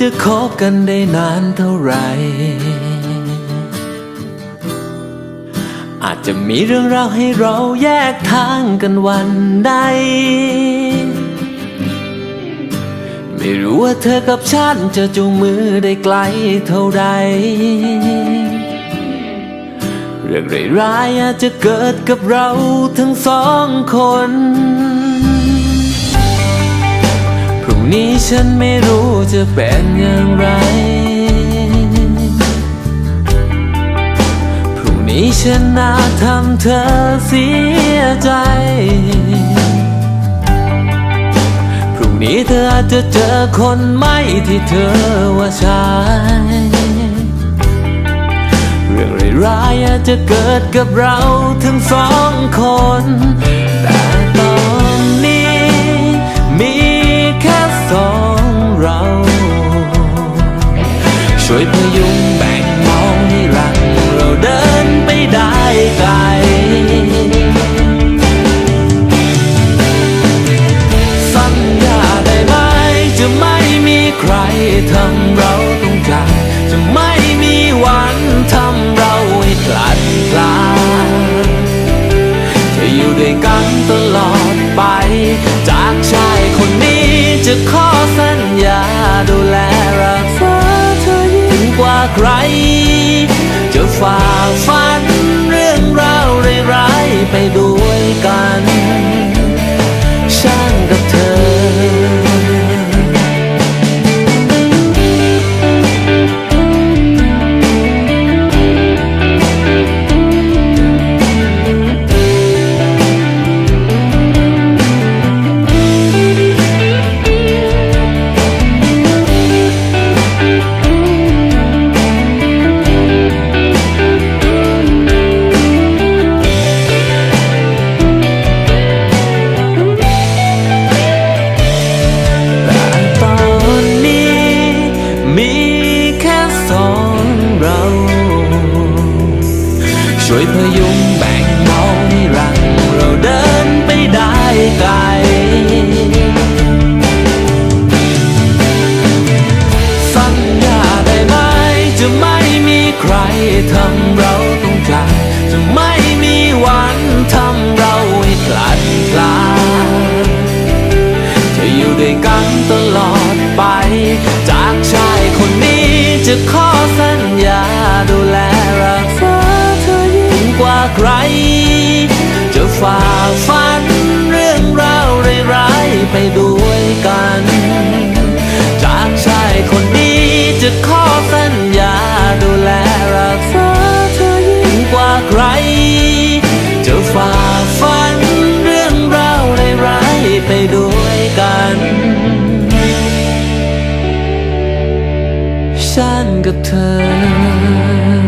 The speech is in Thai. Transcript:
จะคบกันได้นานเท่าไหร่ อาจจะมีเรื่องราวให้เราแยกทางกันวันใด ไม่รู้ว่าเธอกับฉันจะจูงมือได้ไกลเท่าใด เรื่องร้ายๆอาจจะเกิดกับเราทั้งสองคน นี้ฉันไม่รู้จะเป็นอย่างไร พรุ่งนี้ฉันน่าทำเธอเสียใจ พรุ่งนี้เธออาจจะเจอคนไม่ที่เธอว่าใช่เรื่องร้ายๆอาจจะเกิดกับเราทั้งสองคน ช่วยพยุงแบ่งเบาให้รักเราเดินไปได้ไกลสัญญาได้ไหมจะไม่มีใครทำเราต้องจากจะไม่มีวันทำเราให้กลัดกลาจะอยู่ด้วยกันตลอดไป จากชายคนนี้จะขอสัญญาดูแล กว่าใคร จะฝ่าฟัน ช่วยพยุงแบ่งเบาให้รังเราเดินไปได้ไกล สัญญาได้ไหมจะไม่มีใครทำ จะขอสัญญาดูแลรักษาเธอยิ่งกว่าใคร จะฝ่าฟันเรื่องราวร้ายไปด้วยกัน ฉันกับเธอ